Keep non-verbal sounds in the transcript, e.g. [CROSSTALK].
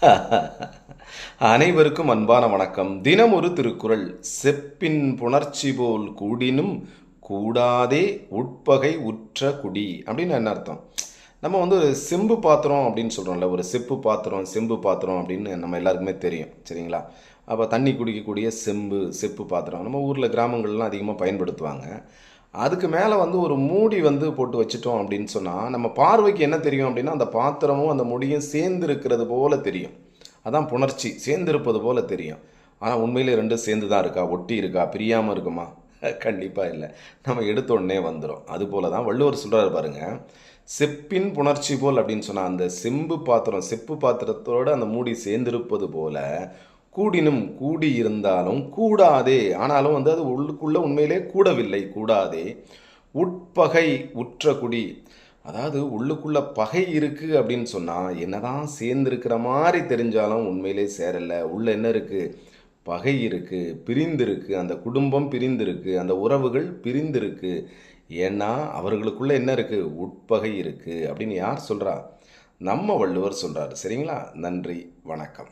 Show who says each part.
Speaker 1: [LAUGHS] அனைவருக்கும் அன்பான வணக்கம். தினம் ஒரு திருக்குறள். செப்பின் புணர்ச்சி போல் கூடினும் கூடாதே உட்பகை உற்ற குடி அப்படின்னு என்ன அர்த்தம்? நம்ம வந்து ஒரு செம்பு பாத்திரம் அப்படின்னு சொல்கிறோம்ல ஒரு செப்பு பாத்திரம் செம்பு பாத்திரம் அப்படின்னு நம்ம எல்லாருக்குமே தெரியும் சரிங்களா? அப்போ தண்ணி குடிக்கக்கூடிய செம்பு செப்பு பாத்திரம் நம்ம ஊரில் கிராமங்கள்லாம் அதிகமாக பயன்படுத்துவாங்க. அதுக்கு மேலே வந்து ஒரு மூடி வந்து போட்டு வச்சுட்டோம் அப்படின்னு சொன்னால் நம்ம பார்வைக்கு என்ன தெரியும் அப்படின்னா அந்த பாத்திரமும் அந்த முடியும் சேர்ந்து இருக்கிறது தெரியும். அதான் புணர்ச்சி. சேர்ந்து இருப்பது தெரியும். ஆனால் உண்மையிலே ரெண்டும் சேர்ந்து தான் இருக்கா? ஒட்டி இருக்கா? பிரியாமல் இருக்குமா? [LAUGHS] கண்டிப்பாக இல்லை. நம்ம எடுத்த உடனே வந்துடும் அதுபோல தான் வள்ளுவர் சொல்கிறாரு பாருங்கள் செப்பின் புணர்ச்சி போல் அப்படின்னு சொன்னால் அந்த செம்பு பாத்திரம் செப்பு பாத்திரத்தோட அந்த மூடி சேர்ந்திருப்பது போல கூடினும் கூடி இருந்தாலும் கூடாதே. ஆனாலும் வந்து அது உள்ளுக்குள்ளே உண்மையிலே கூடவில்லை. கூடாதே. உட்பகை உற்ற குடி. அதாவது உள்ளுக்குள்ளே பகை இருக்குது அப்படின்னு சொன்னால் என்னதான் சேர்ந்துருக்கிற மாதிரி தெரிஞ்சாலும் உண்மையிலே சேரலை. உள்ள என்ன இருக்குது பகை இருக்குது பிரிந்திருக்கு. அந்த குடும்பம் பிரிந்திருக்கு. அந்த உறவுகள் பிரிந்திருக்கு. ஏன்னா அவர்களுக்குள்ளே என்ன இருக்குது உட்பகை இருக்குது அப்படின்னு யார் சொல்கிறா நம்ம வள்ளுவர் சொல்கிறார் சரிங்களா? நன்றி. வணக்கம்.